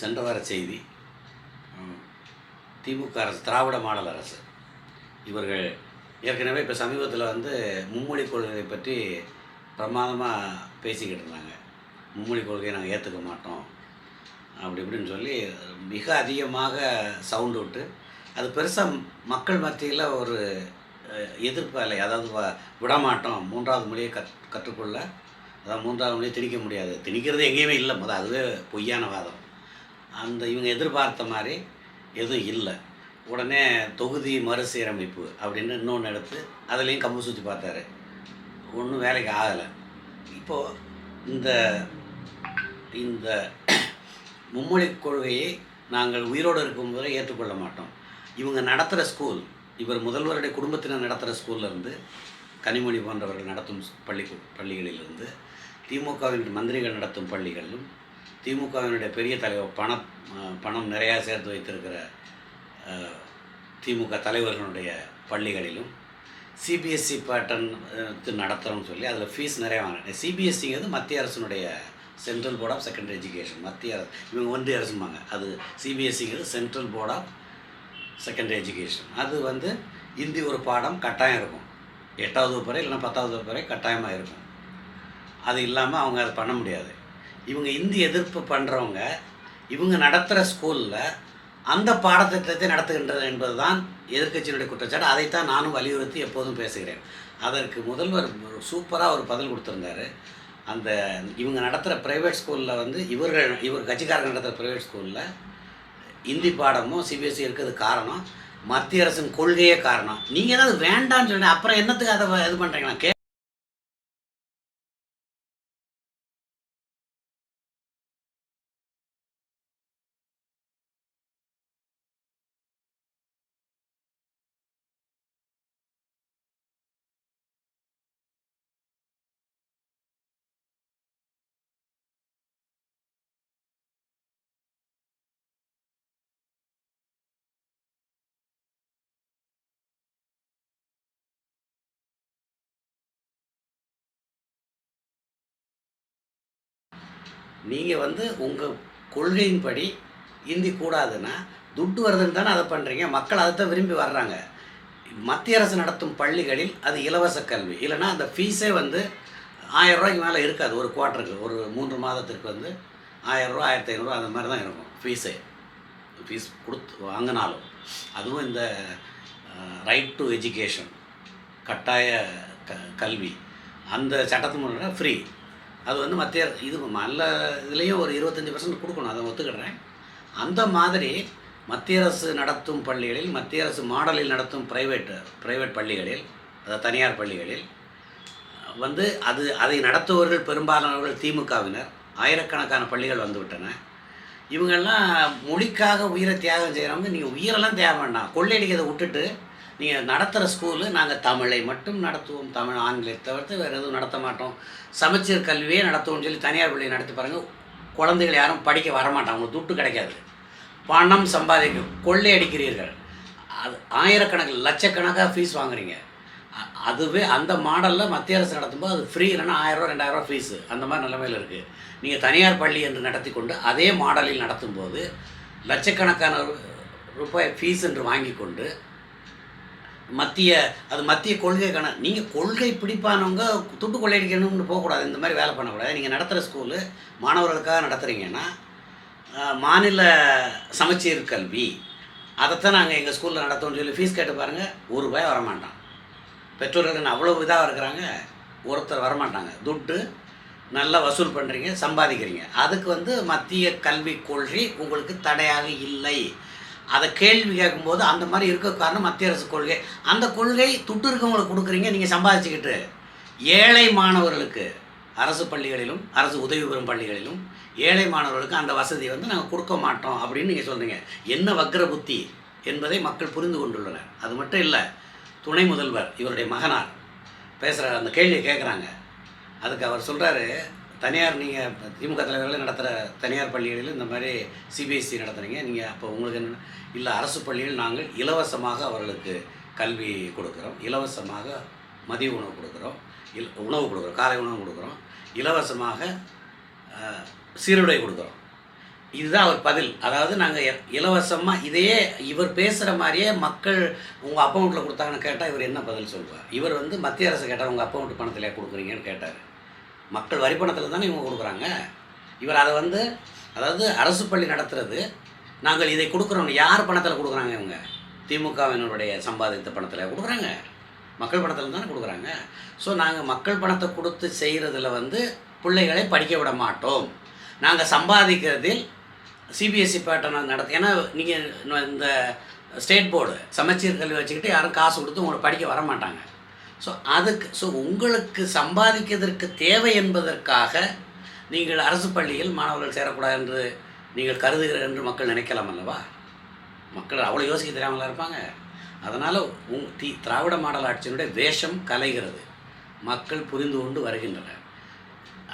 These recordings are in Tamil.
சென்ற வார செய்தி திமுக அரசு திராவிட மாடல் அரசு. இவர்கள் ஏற்கனவே இப்போ சமீபத்தில் வந்து மும்மொழி கொள்கையை பற்றி பிரமாதமாக பேசிக்கிட்டு இருந்தாங்க. மும்மொழி கொள்கையை நாங்கள் ஏற்றுக்க மாட்டோம். அப்படி இப்படின்னு சொல்லி மிக அதிகமாக சவுண்டு விட்டு அது பெருசாக மக்கள் மத்தியில் ஒரு எதிர்ப்பு அலை அதாவது வ- விடமாட்டோம். மூன்றாவது மொழியை கற் கற்றுக்கொள்ள அதாவது மூன்றாவது மொழியை திணிக்க முடியாது. திணிக்கிறது எங்கேயுமே இல்லை. முதல் அதுவே பொய்யான வாதம். அந்த இவங்க எதிர்பார்த்த மாதிரி எதுவும் இல்லை. உடனே தொகுதி மறுசீரமைப்பு அப்படின்னு இன்னொன்று எடுத்து அதுலேயும் கம்பு சுற்றி பார்த்தாரு. ஒன்றும் வேலைக்கு ஆகலை. இப்போது இந்த இந்த மும்மொழி கொள்கையை நாங்கள் உயிரோடு இருக்கும்போது ஏற்றுக்கொள்ள மாட்டோம். இவங்க நடத்துகிற ஸ்கூல் இவர் முதல்வருடைய குடும்பத்தினர் நடத்துகிற ஸ்கூல்லேருந்து கனிமொழி போன்றவர்கள் நடத்தும் பள்ளி பள்ளிகளிலிருந்து திமுகவின் மந்திரிகள் நடத்தும் பள்ளிகளிலும் திமுகவினுடைய பெரிய தலைவர் பணம் பணம் நிறையா சேர்த்து வைத்திருக்கிற திமுக தலைவர்களுடைய பள்ளிகளிலும் சிபிஎஸ்சி பேட்டர்ன் நடத்துகிறோம்னு சொல்லி அதில் ஃபீஸ் நிறைய வாங்கினேன் சிபிஎஸ்சிங்கிறது மத்திய அரசினுடைய central board of secondary education மத்திய அரசு இவங்க ஒன்றிய அரசும்பாங்க. அது சிபிஎஸ்சிங்கிறது central board of secondary education அது வந்து இந்தி ஒரு பாடம் கட்டாயம் இருக்கும். எட்டாவது வகுப்பு வரை இல்லைன்னா பத்தாவது வகுப்பு வரை கட்டாயமாக இருக்கும். அது இல்லாமல் அவங்க அதை பண்ண முடியாது. இவங்க இந்தி எதிர்ப்பு பண்ணுறவங்க இவங்க நடத்துகிற ஸ்கூலில் அந்த பாடத்திட்டத்தை நடத்துகின்றது என்பதுதான் எதிர்க்கட்சியினுடைய குற்றச்சாட்டு. அதைத்தான் நானும் வலியுறுத்தி எப்போதும் பேசுகிறேன். அதற்கு முதல்வர் சூப்பராக ஒரு பதில் கொடுத்துருந்தாரு. அந்த இவங்க நடத்துகிற ப்ரைவேட் ஸ்கூலில் வந்து இவர்கள் இவர் கட்சிக்காரர்கள் நடத்துகிற ப்ரைவேட் ஸ்கூலில் இந்தி பாடமும் சிபிஎஸ்சி இருக்கிறது காரணம். மத்திய அரசின் கொள்கையே காரணம். நீங்கள் ஏதாவது வேண்டாம்னு சொன்னேன் அப்புறம் என்னத்துக்கு அதை இது பண்ணுறீங்களா கே நீங்கள் வந்து உங்கள் கொள்கையின்படி இந்தி கூடாதுன்னா துட்டு வருதுன்னு தானே அதை பண்ணுறீங்க மக்கள் அதை தான் விரும்பி வர்றாங்க. மத்திய அரசு நடத்தும் பள்ளிகளில் அது இலவச கல்வி. இல்லைன்னா அந்த ஃபீஸே வந்து ஆயிரம் ரூபாய்க்கு மேலே இருக்காது. ஒரு குவார்ட்டருக்கு ஒரு மூன்று மாதத்திற்கு வந்து ஆயிரம் ரூபா ஆயிரத்தி ஐநூறுரூவா அந்த மாதிரி தான் இருக்கும் ஃபீஸே ஃபீஸ் கொடுத்து வாங்கினாலும் அதுவும் இந்த ரைட் டு எஜுகேஷன் கட்டாய க கல்வி அந்த சட்டத்து முறை ஃப்ரீ அது வந்து மத்திய இது நல்ல இதுலேயும் ஒரு இருபத்தஞ்சி பர்சன்ட் கொடுக்கணும் அதை ஒத்துக்கிடுறேன் அந்த மாதிரி மத்திய அரசு நடத்தும் பள்ளிகளில் மத்திய அரசு மாடலில் நடத்தும் ப்ரைவேட் ப்ரைவேட் பள்ளிகளில் அதாவது தனியார் பள்ளிகளில் வந்து அது அதை நடத்துபவர்கள் பெரும்பாலானவர்கள் திமுகவினர். ஆயிரக்கணக்கான பள்ளிகள் வந்துவிட்டன இவங்கெல்லாம் மொழிக்காக உயிரை தியாகம் செய்கிறவங்க நீங்கள் உயிரெல்லாம் தேவை வேண்டாம் கொள்ளையடிக்கிறதை விட்டுட்டு நீங்கள் நடத்துகிற ஸ்கூலு நாங்கள் தமிழை மட்டும் நடத்துவோம் தமிழ் ஆங்கிலத்தை தவிர்த்து வேறு எதுவும் நடத்த மாட்டோம். சமச்சீர் கல்வியே நடத்துவோம்னு சொல்லி தனியார் பள்ளியை நடத்தி பாருங்கள் குழந்தைகள் யாரும் படிக்க வரமாட்டாங்க அவங்களுக்கு துட்டு கிடைக்காது. பணம் சம்பாதிக்கும் கொள்ளையடிக்கிறீர்கள் அது ஆயிரக்கணக்கில் லட்சக்கணக்காக ஃபீஸ் வாங்குறீங்க. அ- அதுவே அந்த மாடலில் மத்திய அரசு நடத்தும்போது அது ஃப்ரீ இல்லைன்னா ஆயிரரூவா ரெண்டாயிரரூவா ஃபீஸு அந்த மாதிரி நிலைமையில் இருக்குது நீங்கள் தனியார் பள்ளி என்று நடத்தி கொண்டு அதே மாடலில் நடத்தும்போது லட்சக்கணக்கான ரூ- ரூபாய் ஃபீஸ் என்று வாங்கி கொண்டு மத்திய அது மத்திய கொள்கைக்கான நீங்கள் கொள்கை பிடிப்பானவங்க துட்டு கொள்ளையடிக்கணும்னு போகக்கூடாது. இந்த மாதிரி வேலை பண்ணக்கூடாது. நீங்கள் நடத்துகிற ஸ்கூலு மாணவர்களுக்காக நடத்துகிறீங்கன்னா மாநில சமச்சீர் கல்வி அதைத்தான் நாங்கள் எங்கள் ஸ்கூலில் நடத்தோம்னு சொல்லி ஃபீஸ் கேட்டு பாருங்கள் ஒரு ரூபாய் வரமாட்டான் பெற்றோர்கள் அவ்வளோ இதாக இருக்கிறாங்க? ஒருத்தர் வரமாட்டாங்க. துட்டு நல்லா வசூல் பண்ணுறீங்க சம்பாதிக்கிறீங்க. அதுக்கு வந்து மத்திய கல்விக் கொள்கை உங்களுக்கு தடையாக இல்லை. அதை கேள்வி கேட்கும்போது அந்த மாதிரி இருக்க காரணம் மத்திய அரசு கொள்கை. அந்த கொள்கை துட்டு இருக்கவங்களுக்கு கொடுக்குறீங்க நீங்கள் சம்பாதிச்சுக்கிட்டு. ஏழை மாணவர்களுக்கு அரசு பள்ளிகளிலும் அரசு உதவி பெறும் பள்ளிகளிலும் ஏழை மாணவர்களுக்கு அந்த வசதியை வந்து நாங்கள் கொடுக்க மாட்டோம் அப்படின்னு நீங்கள் சொல்கிறீங்க என்ன வக்ர புத்தி என்பதை மக்கள் புரிந்து கொண்டுள்ளனர். அது மட்டும் இல்லை துணை முதல்வர் இவருடைய மகனார் பேசுகிற அந்த கேள்வியை கேட்குறாங்க அதுக்கு அவர் சொல்கிறாரு தனியார் நீங்கள் திமுக தலைவர்கள் நடத்துகிற தனியார் பள்ளிகளில் இந்த மாதிரி சிபிஎஸ்சி நடத்துகிறீங்க நீங்கள் அப்போ உங்களுக்கு என்ன இல்லை அரசு பள்ளியில் நாங்கள் இலவசமாக அவர்களுக்கு கல்வி கொடுக்குறோம். இலவசமாக மதிய உணவு கொடுக்குறோம். இல் உணவு கொடுக்குறோம். காலை உணவு கொடுக்குறோம். இலவசமாக சீருடை கொடுக்குறோம். இதுதான் அவர் பதில். அதாவது நாங்கள் இலவசமாக இதையே இவர் பேசுகிற மாதிரியே மக்கள் உங்கள் அக்கௌண்ட்டில் கொடுத்தாங்கன்னு கேட்டால் இவர் என்ன பதில் சொல்லுவார் இவர் வந்து மத்திய அரசு கேட்டால் உங்கள் அக்கௌண்ட் பணத்தில் கொடுக்குறீங்கன்னு கேட்டார். மக்கள் வரி பணத்தில் தானே இவங்க கொடுக்குறாங்க. இவர் அதை வந்து அதாவது அரசு பள்ளி நடத்துறது நாங்கள் இதை கொடுக்குறோம். யார் பணத்தில் கொடுக்குறாங்க இவங்க? திமுகவினருடைய சம்பாதித்த பணத்தில் கொடுக்குறாங்க. மக்கள் பணத்தில் தானே கொடுக்குறாங்க. ஸோ நாங்கள் மக்கள் பணத்தை கொடுத்து செய்கிறதுல வந்து பிள்ளைகளை படிக்க விட மாட்டோம். நாங்கள் சம்பாதிக்கிறதில் சிபிஎஸ்சி பேட்டர்ன் நடத்து ஏன்னா நீங்கள் இந்த ஸ்டேட் போர்டு சமச்சீர் கல்வி வச்சுக்கிட்டு யாரும் காசு கொடுத்து உங்களை படிக்க வர மாட்டாங்க. ஸோ அதுக்கு ஸோ உங்களுக்கு சம்பாதிக்கிறதற்கு தேவை என்பதற்காக நீங்கள் அரசு பள்ளியில் மாணவர்கள் சேரக்கூடாது என்று நீங்கள் கருதுகிறீர்கள் என்று மக்கள் நினைக்கலாம் அல்லவா? மக்கள் அவ்வளோ யோசிக்க தெரியாமலாம் இருப்பாங்க. அதனால் உங் தி திராவிட மாடல் ஆட்சியினுடைய வேஷம் கலைகிறது. மக்கள் புரிந்து கொண்டு வருகின்றனர்.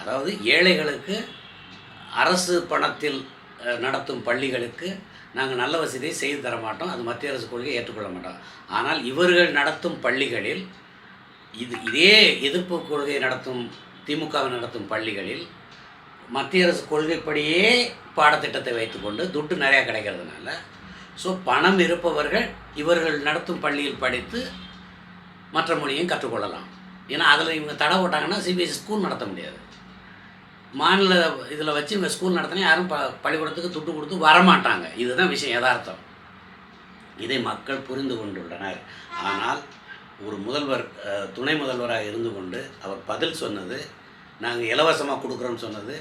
அதாவது ஏழைகளுக்கு அரசு பணத்தில் நடத்தும் பள்ளிகளுக்கு நாங்கள் நல்ல வசதியை செய்து தர மாட்டோம் அது மத்திய அரசு கொள்கையை ஏற்றுக்கொள்ள மாட்டோம். ஆனால் இவர்கள் நடத்தும் பள்ளிகளில் இது இதே எதிர்ப்பு கொள்கை நடத்தும் திமுகவை நடத்தும் பள்ளிகளில் மத்திய அரசு கொள்கைப்படியே பாடத்திட்டத்தை வைத்துக்கொண்டு துட்டு நிறையா கிடைக்கிறதுனால ஸோ பணம் இருப்பவர்கள் இவர்கள் நடத்தும் பள்ளியில் படித்து மற்ற மொழியும் கற்றுக்கொள்ளலாம். ஏன்னா அதில் இவங்க தடை போட்டாங்கன்னா சிபிஎஸ்சி ஸ்கூல் நடத்த முடியாது. மாநில இதில் வச்சு இவங்க ஸ்கூல் நடத்தினா யாரும் ப பள்ளிக்கூடத்துக்கு துட்டு கொடுத்து வரமாட்டாங்க. இதுதான் விஷயம் யதார்த்தம். இதை மக்கள் புரிந்து கொண்டுள்ளனர். ஆனால் ஒரு முதல்வர் துணை முதல்வராக இருந்து கொண்டு அவர் பதில் சொன்னது நாங்கள் இலவசமாக கொடுக்குறோன்னு சொன்னது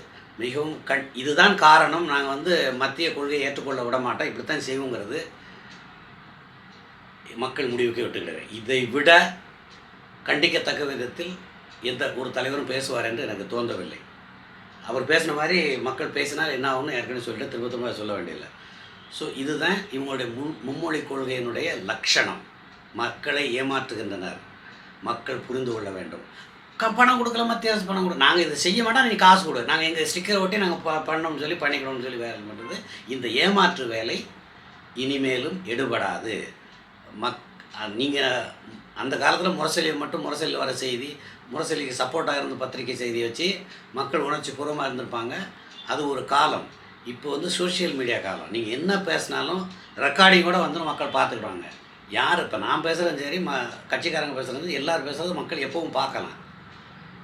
மிகவும் கண் இதுதான் காரணம். நாங்கள் வந்து மத்திய கொள்கையை ஏற்றுக்கொள்ள விட மாட்டோம். இப்படித்தான் செய்வோங்கிறது மக்கள் முடிவுக்கு விட்டுக்கிறேன் இதை விட கண்டிக்கத்தக்க விதத்தில் எந்த ஒரு தலைவரும் பேசுவார் என்று எனக்கு தோன்றவில்லை. அவர் பேசின மாதிரி மக்கள் பேசினால் என்ன ஆகும்னு ஏற்கனவே சொல்லிட்டு திரும்ப திரும்ப சொல்ல வேண்டியதில்லை. ஸோ இதுதான் இவங்களுடைய முன் மும்மொழி கொள்கையினுடைய லட்சணம். மக்களை ஏமாற்றுகின்றனர். மக்கள் புரிந்து கொள்ள வேண்டும். க பணம் கொடுக்கல மத்திய அரசு பணம் கொடு நாங்கள் இதை செய்ய மாட்டோம் நீ காசு கொடு. நாங்கள் எங்கள் ஸ்டிக்கரை ஒட்டி நாங்கள் ப பண்ணோம்னு சொல்லி பண்ணிக்கணும்னு சொல்லி வேலை பண்ணுறது இந்த ஏமாற்று வேலை இனிமேலும் எடுபடாது. மக் நீங்கள் அந்த காலத்தில் முரசொலியை மட்டும் முரசொலியில் வர செய்தி முரசொலிக்கு சப்போர்ட்டாக இருந்த பத்திரிக்கை செய்தியை வச்சு மக்கள் உணர்ச்சி பூர்வமாக இருந்திருப்பாங்க. அது ஒரு காலம். இப்போ வந்து சோஷியல் மீடியா காலம். நீங்கள் என்ன பேசினாலும் ரெக்கார்டிங் கூட வந்து மக்கள் பார்த்துக்கிடுவாங்க யார் இப்போ நான் பேசுகிறதும் சரி ம கட்சிக்காரங்க பேசுகிறது எல்லாரும் பேசுகிறது மக்கள் எப்பவும் பார்க்கலாம்.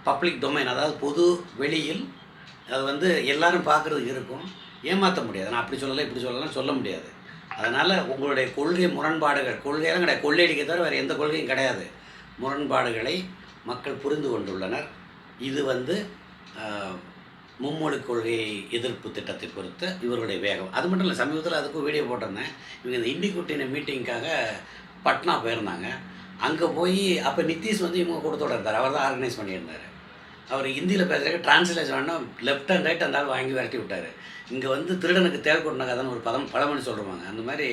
பப்ளிக் டொமைன் அதாவது பொது வெளியில் அது வந்து எல்லோரும் பார்க்குறதுக்கு இருக்கும். ஏமாற்ற முடியாது. நான் அப்படி சொல்லலை இப்படி சொல்லலாம் சொல்ல முடியாது. அதனால் உங்களுடைய கொள்கை முரண்பாடுகள் கொள்கையெல்லாம் கிடையாது. கொள்ளையடிக்க தவிர வேறு எந்த கொள்கையும் கிடையாது. முரண்பாடுகளை மக்கள் புரிந்து கொண்டுள்ளனர். இது வந்து மும்மொழி கொள்கை எதிர்ப்பு திட்டத்தை பொறுத்த இவருடைய வேகம். அது மட்டும் இல்லை சமீபத்தில் அதுக்கும் வீடியோ போட்டிருந்தேன். இவங்க இந்த இண்டி குட்டின மீட்டிங்க்காக பட்னா போயிருந்தாங்க. அங்கே போய் அப்போ நிதிஷ் வந்து இவங்க கொடுத்தோட இருந்தார் அவர் தான் ஆர்கனைஸ் பண்ணியிருந்தார். அவர் ஹிந்தியில் பேசுகிறக்கு டிரான்ஸ்லேஷன் வேணும் லெஃப்ட் அண்ட் ரைட் அந்த ஆள் வாங்கி விரட்டி விட்டார். இங்கே வந்து திருடனுக்கு தேள் கொண்ட கதைன்னு ஒரு பதம் பழமொழி சொல்லுவாங்க. அந்த மாதிரி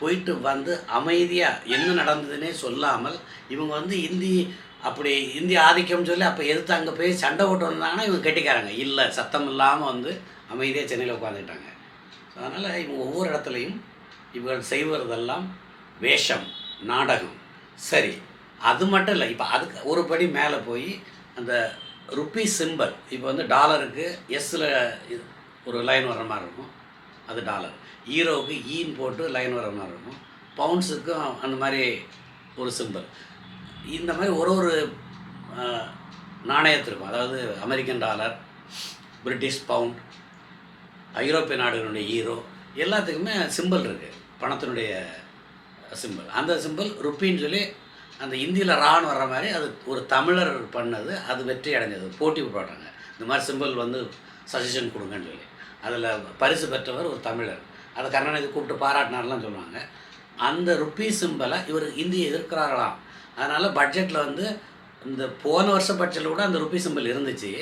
போயிட்டு வந்து அமைதியாக என்ன நடந்ததுன்னே சொல்லாமல் இவங்க வந்து இந்தி அப்படி இந்திய ஆதிக்கம்னு சொல்லி அப்போ எதிர்த்து அங்கே போய் சண்டை போட்டு வந்தாங்கன்னா இவங்க கெட்டிக்காரங்க. இல்லை சத்தம் இல்லாமல் வந்து அமைதியாக சென்னையில் உட்காந்துக்கிட்டாங்க அதனால் இவங்க ஒவ்வொரு இடத்துலையும் இவர்கள் செய்வதெல்லாம் வேஷம் நாடகம். சரி அது மட்டும் இல்லை இப்போ அதுக்கு ஒரு படி மேலே போய் அந்த ருப்பி சிம்பல் இப்போ வந்து டாலருக்கு எஸ்ஸில் ஒரு லைன் வர மாதிரி இருக்கும். அது டாலர். ஈரோவுக்கு ஈன்னு e போட்டு லைன் வர மாதிரி இருக்கும். பவுண்ட்ஸுக்கும் அந்த மாதிரி ஒரு சிம்பல். இந்த மாதிரி ஒரு ஒரு நாணயத்திற்கும் அதாவது அமெரிக்கன் டாலர் பிரிட்டிஷ் பவுண்ட் ஐரோப்பிய நாடுகளுடைய ஈரோ எல்லாத்துக்குமே சிம்பல் இருக்குது பணத்தினுடைய சிம்பல் அந்த சிம்பல் ருப்பின்னு சொல்லி அந்த இந்தியில் ரான்னு வர்ற மாதிரி அது ஒரு தமிழர் பண்ணது அது வெற்றி அடைஞ்சது. போட்டி போட்டாங்க. இந்த மாதிரி சிம்பல் வந்து சஜஷன் கொடுங்கன்னு சொல்லி. அதில் பரிசு பெற்றவர் ஒரு தமிழர். அதை கருணாநிதி கூப்பிட்டு பாராட்டினார்லாம் சொல்லுவாங்க. அந்த ருப்பி சிம்பலை இவர் இந்தியை எதிர்க்கிறார்களாம். அதனால் பட்ஜெட்டில் வந்து இந்த போன வருஷ பட்ஜெட்டில் கூட அந்த ருபி சிம்பிள் இருந்துச்சு.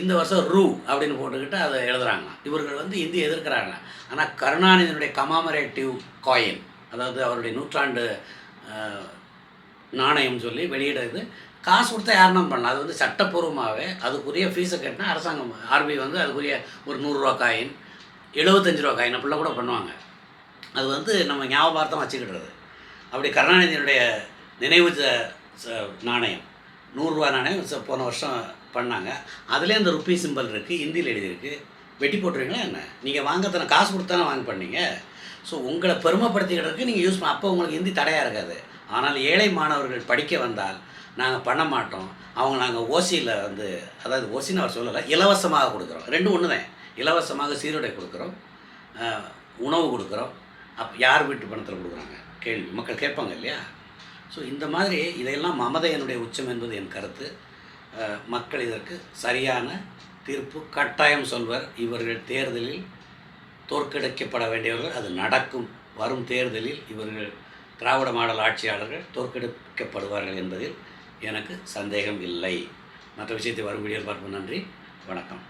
இந்த வருஷம் ரூ அப்படின்னு போட்டுக்கிட்டு அதை எழுதுறாங்களாம் இவர்கள் வந்து இந்தி எதிர்க்கிறாங்க. ஆனால் கருணாநிதியினுடைய கமாமரேட்டிவ் காயின் அதாவது அவருடைய நூற்றாண்டு நாணயம் சொல்லி வெளியிடுறது காசு கொடுத்தா யாருன்னா பண்ணலாம். அது வந்து சட்டப்பூர்வமாகவே அதுக்குரிய ஃபீஸை கட்டினா அரசாங்கம் ஆர்பிஐ வந்து அதுக்குரிய ஒரு நூறுரூவா காயின் எழுபத்தஞ்சு ரூபா காயின் அப்படிலாம் கூட பண்ணுவாங்க. அது வந்து நம்ம ஞாபகார்த்தம் வச்சுக்கிடுறது. அப்படி கருணாநிதியினுடைய நினைவு ச- ச- நாணயம். நூறுரூவா நாணயம் ச- போன வருஷம் பண்ணாங்க. அதுலேயே அந்த ருப்பி சிம்பல் இருக்குது ஹிந்தியில் எழுதியிருக்கு. வெட்டி போட்டுருவீங்களா என்ன? நீங்கள் வாங்கத்தானே காசு கொடுத்தானே வாங்க பண்ணீங்க. ஸோ உங்களை பெருமைப்படுத்திக்கிறதுக்கு நீங்கள் யூஸ் பண்ண அப்போ உங்களுக்கு ஹிந்தி தடையாக இருக்காது. ஆனால் ஏழை மாணவர்கள் படிக்க வந்தால் நாங்கள் பண்ண மாட்டோம். அவங்க நாங்கள் ஓசியில் வந்து அதாவது ஓசின்னு அவர் சொல்லலை இலவசமாக கொடுக்குறோம். ரெண்டும் ஒன்று தான் இலவசமாக சீருடை கொடுக்குறோம். உணவு கொடுக்குறோம். அப் யார் வீட்டு பணத்தில் கொடுக்குறாங்க? கேள்வி. மக்கள் கேட்பாங்க இல்லையா? ஸோ இந்த மாதிரி இதையெல்லாம் மமதையனுடைய உச்சம் என்பது என் கருத்து. மக்கள் இதற்கு சரியான தீர்ப்பு கட்டாயம் சொல்வர். இவர்கள் தேர்தலில் தோற்கடிக்கப்பட வேண்டியவர்கள் அது நடக்கும். வரும் தேர்தலில் இவர்கள் திராவிட மாடல் ஆட்சியாளர்கள் தோற்கடிக்கப்படுவார்கள் என்பதில் எனக்கு சந்தேகம் இல்லை. மற்ற விஷயத்தை வரும் வீடியோ பார்ப்போம். நன்றி. வணக்கம்.